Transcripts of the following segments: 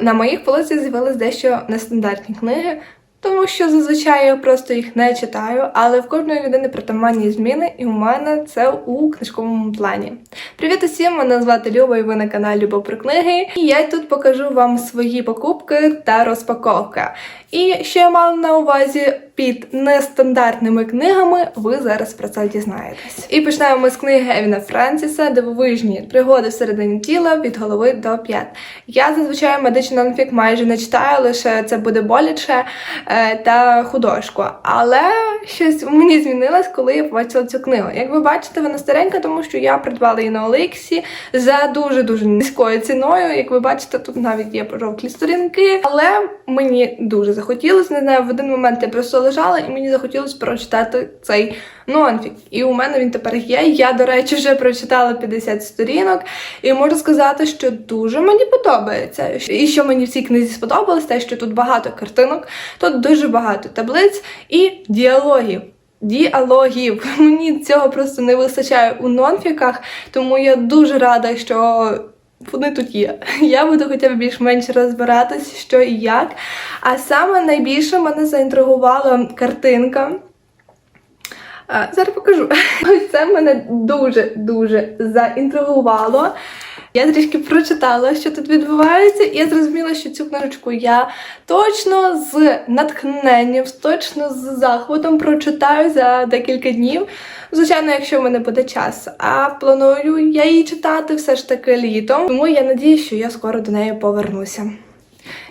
На моїх полицях з'явились дещо нестандартні книги. Тому що зазвичай я просто їх не читаю, але в кожної людини притаманні зміни, і у мене це у книжковому плані. Привіт усім! Мене звати Люба, і ви на каналі Люба про книги. І я тут покажу вам свої покупки та розпаковки. І що я мала на увазі під нестандартними книгами, ви зараз про це дізнаєтесь. І ми з книги Евіна Франсіса Дивовижні пригоди всередині тіла від голови до п'ят. Я зазвичай медичний нонфік майже не читаю, лише це буде боляче та художку. Але щось мені змінилось, коли я побачила цю книгу. Як ви бачите, вона старенька, тому що я придбала її на Олексі за дуже дуже низькою ціною. Як ви бачите, тут навіть є пожовклі сторінки, але мені дуже захотілося. Не знаю, в один момент я просто лежала і мені захотілося прочитати цей нонфік. І у мене він тепер є. Я, до речі, вже прочитала 50 сторінок, і можу сказати, що дуже мені подобається. І що мені в цій книзі сподобалось, те, що тут багато картинок, тут дуже багато таблиць і діалогів. Діалогів. Мені цього просто не вистачає у нонфіках, тому я дуже рада, що вони тут є. Я буду хоча б більш-менш розбиратись, що і як. А саме найбільше мене заінтригувала картинка. А, Зараз покажу. Ось це мене дуже-дуже заінтригувало. Я трішки прочитала, що тут відбувається, і я зрозуміла, що цю книжечку я точно з натхненням, точно з захватом прочитаю за декілька днів. Звичайно, якщо в мене буде час. А планую я її читати все ж таки літом, тому я надію, що я скоро до неї повернуся.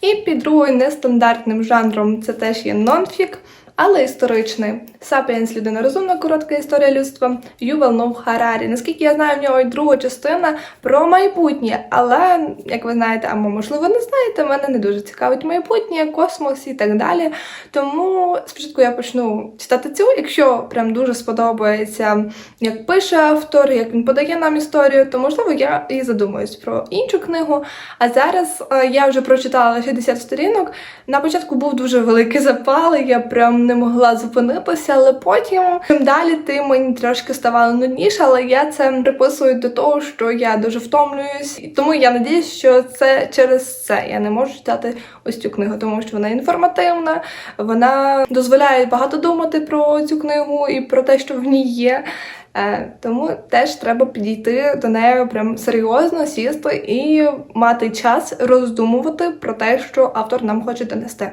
І під другою нестандартним жанром це теж є нонфік, але історичний. Сапіенс людина розумна, коротка історія людства. Ювал Нов Харарі. Наскільки я знаю, в нього і друга частина про майбутнє. Але, як ви знаєте, або можливо не знаєте, мене не дуже цікавить майбутнє, космос і так далі. Тому спочатку я почну читати цю, якщо прям дуже сподобається, як пише автор, як він подає нам історію, то можливо я і задумаюсь про іншу книгу. А зараз е, я вже прочитала 60 сторінок. На початку був дуже великий запал, я прям не могла зупинитися, але потім чим далі, тим мені трошки ставало нудніше, але я це приписую до того, що я дуже втомлююсь. Тому я надіюсь, що це через це я не можу читати ось цю книгу, тому що вона інформативна, вона дозволяє багато думати про цю книгу і про те, що в ній є. Е, Тому теж треба підійти до неї прям серйозно, сісти і мати час роздумувати про те, що автор нам хоче донести.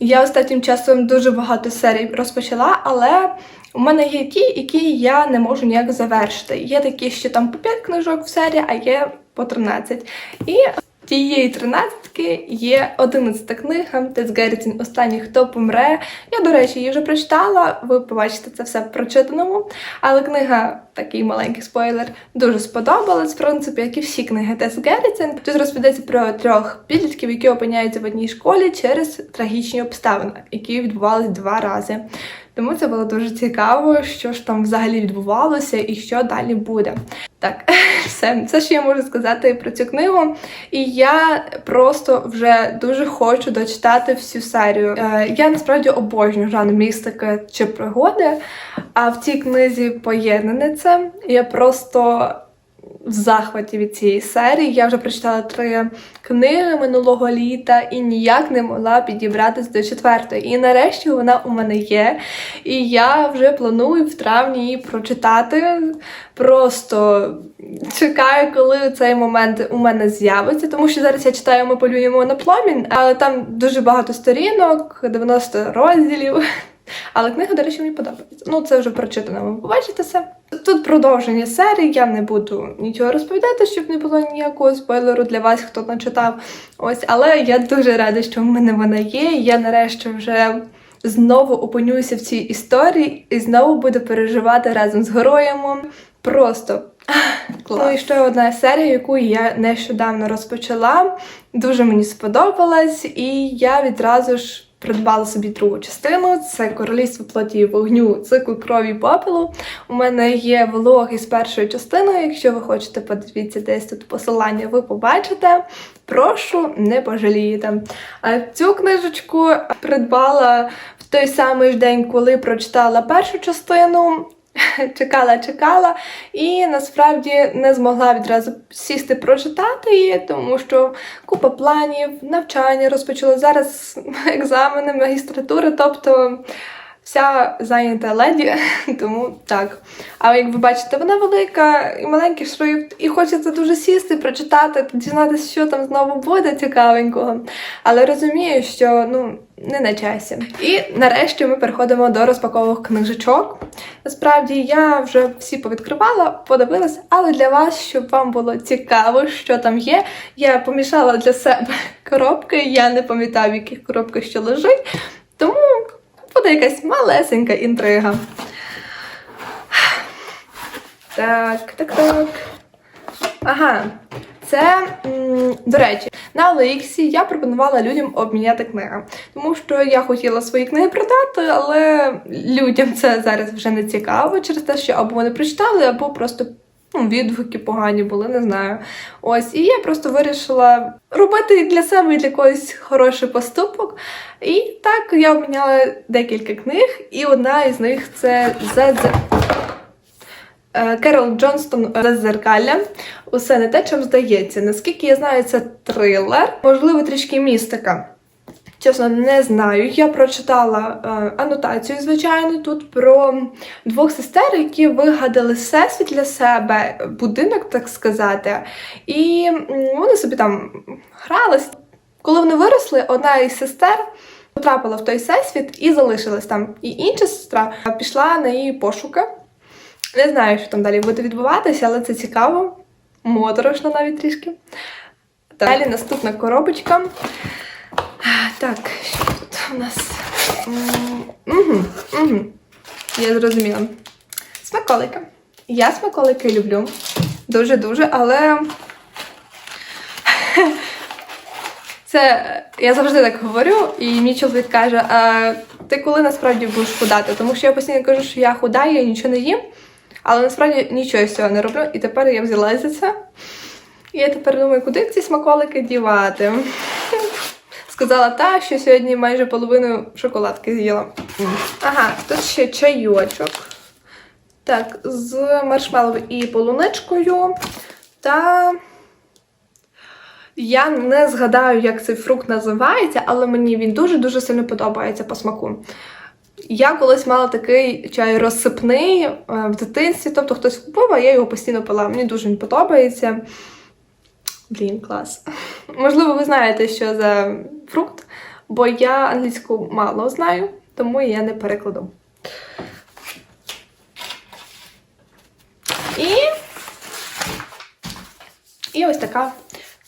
Я останнім часом дуже багато серій розпочала, але у мене є ті, які я не можу ніяк завершити. Є такі, що там по 5 книжок в серії, а є по 13. І тієї 13 є 11 книга Тес Геррітін Останній хто помре. Я, до речі, її вже прочитала, ви побачите це все в прочитаному. Але книга, такий маленький спойлер, дуже сподобалась, в принципі, як і всі книги Тес Геррітін. Тут розповідається про трьох підлітків, які опиняються в одній школі через трагічні обставини, які відбувалися два рази. Тому це було дуже цікаво, що ж там взагалі відбувалося і що далі буде. Так, все, це що я можу сказати про цю книгу. І я просто вже дуже хочу дочитати всю серію. Е, я насправді обожнюю жанр містики чи пригоди, а в цій книзі поєднане це. Я просто в захваті від цієї серії. Я вже прочитала три книги минулого літа і ніяк не могла підібратися до четвертої. І нарешті вона у мене є. І я вже планую в травні її прочитати. Просто чекаю, коли цей момент у мене з'явиться, тому що зараз я читаю Ми полюємо на пломінь, але там дуже багато сторінок, 90 розділів. Але книга, до речі, мені подобається. Ну, це вже прочитано, ви побачите це. Тут продовження серії, я не буду нічого розповідати, щоб не було ніякого спойлеру для вас, хто не читав. Ось, але я дуже рада, що в мене вона є. Я нарешті вже знову опинюся в цій історії і знову буду переживати разом з героями. Просто. Клас. Ну і ще одна серія, яку я нещодавно розпочала. Дуже мені сподобалась, і я відразу ж придбала собі другу частину. Це королівство плоті вогню, цикл крові і попелу. У мене є влоги з першою частиною. Якщо ви хочете, подивіться десь тут посилання, ви побачите. Прошу, не пожалієте. А цю книжечку придбала в той самий день, коли прочитала першу частину. чекала, чекала, і насправді не змогла відразу сісти прочитати її, тому що купа планів, навчання розпочало зараз екзамени, магістратури, тобто вся зайнята леді, тому так. Але як ви бачите, вона велика і маленький шрифт, і хочеться дуже сісти, прочитати, дізнатися, що там знову буде цікавенького. Але розумію, що ну не на часі. І нарешті ми переходимо до розпаковок книжечок. Насправді я вже всі повідкривала, подивилась, але для вас, щоб вам було цікаво, що там є, я помішала для себе коробки. Я не пам'ятаю, в яких коробках що лежить. Буде якась малесенька інтрига. Так, так, так. Ага, це, до речі, на Олексі я пропонувала людям обміняти книги, тому що я хотіла свої книги продати, але людям це зараз вже не цікаво через те, що або вони прочитали, або просто ну, відгуки погані були, не знаю. Ось, і я просто вирішила робити для себе і для когось хороший поступок. І так я обміняла декілька книг, і одна із них це «Зедзе». Е, Керол Джонстон «Зазеркалля». Усе не те, чим здається. Наскільки я знаю, це трилер, можливо, трішки містика. Чесно, не знаю. Я прочитала е, анотацію, звичайно, тут про двох сестер, які вигадали всесвіт для себе, будинок, так сказати. І вони собі там грались. Коли вони виросли, одна із сестер потрапила в той всесвіт і залишилась там. І інша сестра пішла на її пошуки. Не знаю, що там далі буде відбуватися, але це цікаво. Моторошно навіть трішки. Далі наступна коробочка. Так, що тут у нас? Угу, угу. Я зрозуміла. Смаколики. Я смаколики люблю. Дуже-дуже, але. Це я завжди так говорю, і мій чоловік каже: а ти коли насправді будеш худати? Тому що я постійно кажу, що я худаю, я нічого не їм, але насправді нічого з цього не роблю. І тепер я взялася за це. І я тепер думаю, куди ці смаколики дівати. Сказала та, що сьогодні майже половину шоколадки з'їла. Ага, тут ще чайочок. Так, з маршмеллоу і полуничкою. Та я не згадаю, як цей фрукт називається, але мені він дуже-дуже сильно подобається по смаку. Я колись мала такий чай розсипний е, в дитинстві, тобто хтось купив, а я його постійно пила. Мені дуже він подобається. Блін, клас. Можливо, ви знаєте, що за фрукт, бо я англійську мало знаю, тому я не перекладу. І, і ось така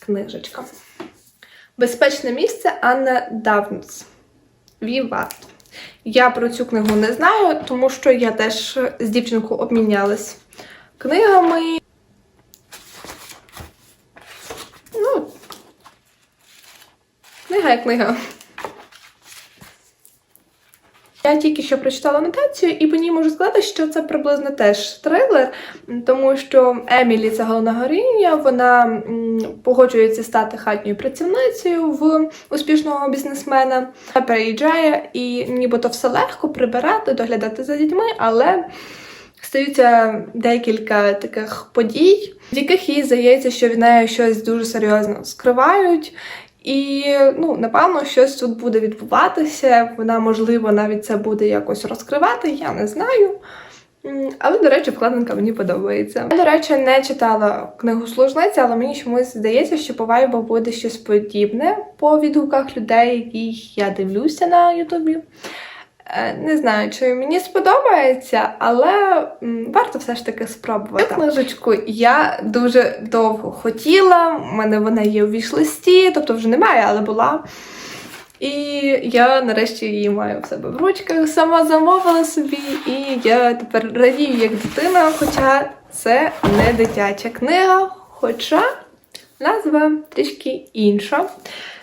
книжечка. Безпечне місце Анна Давнс. Віват. Я про цю книгу не знаю, тому що я теж з дівчинкою обмінялась книгами. Ну, книга книга. Я тільки що прочитала анотацію, і по ній можу сказати, що це приблизно теж трилер, тому що Емілі, це головна героїня, вона погоджується стати хатньою працівницею в успішного бізнесмена. Вона переїжджає і нібито все легко прибирати, доглядати за дітьми, але стаються декілька таких подій, в яких їй здається, що від неї щось дуже серйозно скривають. І ну, напевно, щось тут буде відбуватися. Вона, можливо, навіть це буде якось розкривати, я не знаю. Але, до речі, вкладинка мені подобається. Я, до речі, не читала книгу служниця, але мені чомусь здається, що по вайбу буде щось подібне по відгуках людей, яких я дивлюся на Ютубі. Е, Не знаю, чи мені сподобається, але варто все ж таки спробувати. Книжечку я дуже довго хотіла. У мене вона є у вішлисті, тобто вже немає, але була. І я нарешті її маю в себе в ручках, сама замовила собі, і я тепер радію як дитина, хоча це не дитяча книга, хоча назва трішки інша.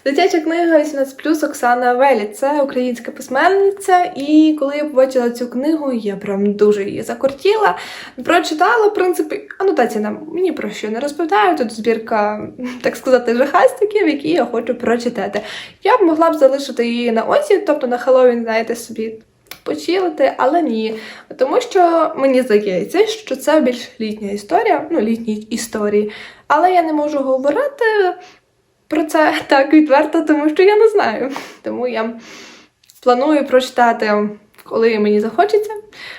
Дитяча книга 18 Оксана Велі. Це українська письменниця. І коли я побачила цю книгу, я прям дуже її закортіла. Прочитала, в принципі, анотація нам мені про що не розповідає. Тут збірка, так сказати, жахастиків, які я хочу прочитати. Я б могла б залишити її на осінь, тобто на Хеллоуін, знаєте, собі почилити, але ні. Тому що мені здається, що це більш літня історія, ну, літні історії. Але я не можу говорити про це так відверто, тому що я не знаю. Тому я планую прочитати, коли мені захочеться,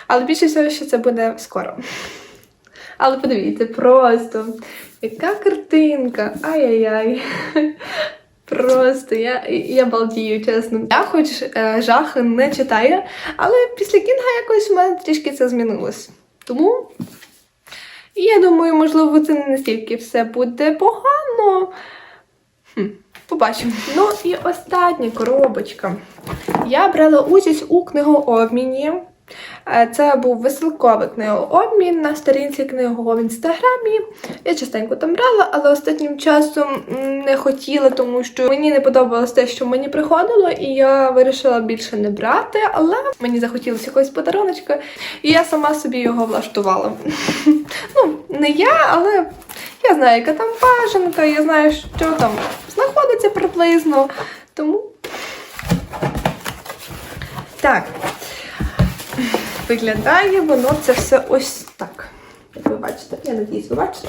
але більше всього, що це буде скоро. Але подивіться, просто яка картинка! Ай-яй-яй. Просто я, я балдію, чесно. Я хоч е, жах не читаю, але після кінга якось в мене трішки це змінилось. Тому я думаю, можливо, це не настільки все буде погано. Хм, побачимо. Ну і остання коробочка. Я брала участь у книгообміні. Е, Це був веселковий книгообмін на сторінці книгого в інстаграмі. Я частенько там брала, але останнім часом не хотіла, тому що мені не подобалось те, що мені приходило, і я вирішила більше не брати, але мені захотілося якогось подаруночка, і я сама собі його влаштувала. Ну, не я, але я знаю, яка там бажанка, я знаю, що там знаходиться приблизно. Тому. Так. Виглядає воно це все ось так. Як ви бачите, я надіюсь, ви бачите.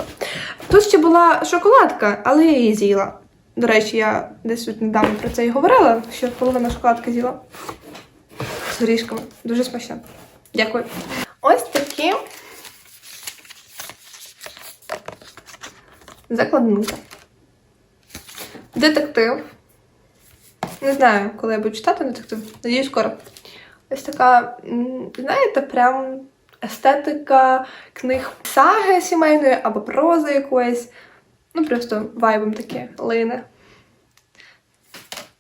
Тут ще була шоколадка, але я її з'їла. До речі, я десь недавно про це і говорила, що половина шоколадки з'їла з горішками. Дуже смачно. Дякую. Ось такі закладинка. Детектив. Не знаю, коли я буду читати детектив. Надіюсь, скоро. Ось така, знаєте, прям естетика книг саги сімейної або прози якоїсь. Ну, просто вайбом таке лине.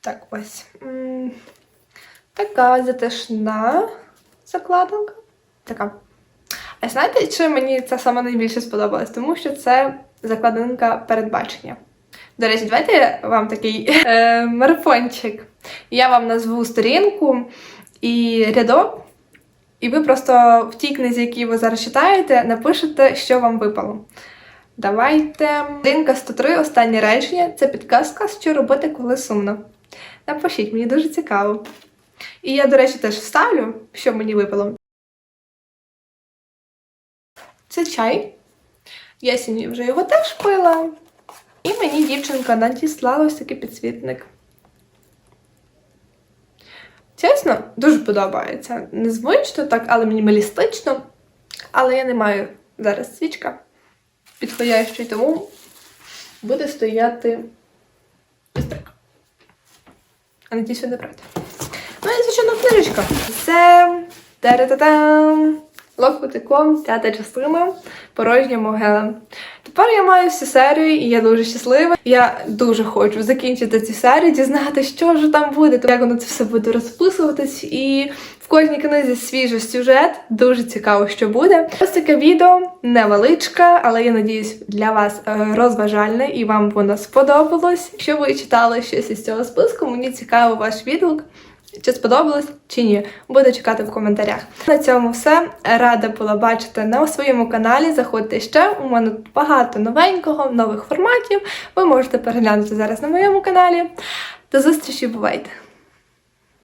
Так, ось. Така затишна закладинка. Така. А знаєте, чи мені це саме найбільше сподобалось? Тому що це закладинка передбачення. До речі, давайте я вам такий е, марафончик. Я вам назву сторінку і рядок, і ви просто в тій книзі, які ви зараз читаєте, напишете, що вам випало. Давайте. Сторінка 103, останнє речення це підказка, що робити, коли сумно. Напишіть, мені дуже цікаво. І я, до речі, теж вставлю, що мені випало. Це чай. Я сьогодні вже його теж пила. І мені дівчинка надіслала ось такий підсвітник. Чесно, дуже подобається. Незвично так, але мінімалістично. Але я не маю зараз свічка підходящої, тому буде стояти так. А надіюсь, ви не брати. Ну і звичайно книжечка. Це та-та-та-там! Локотиком, п'ята частина, порожня могила. Тепер я маю всю серію, і я дуже щаслива. Я дуже хочу закінчити цю серію, дізнати, що ж там буде, як воно це все буде розписуватись. І в кожній книзі свіжий сюжет. Дуже цікаво, що буде. Ось таке відео невеличке, але я надіюсь, для вас е, розважальне і вам воно сподобалось. Якщо ви читали щось із цього списку, мені цікаво ваш відгук. Чи сподобалось, чи ні, буду чекати в коментарях. На цьому все. Рада була бачити на своєму каналі. Заходьте ще. У мене тут багато новенького, нових форматів. Ви можете переглянути зараз на моєму каналі. До зустрічі, бувайте!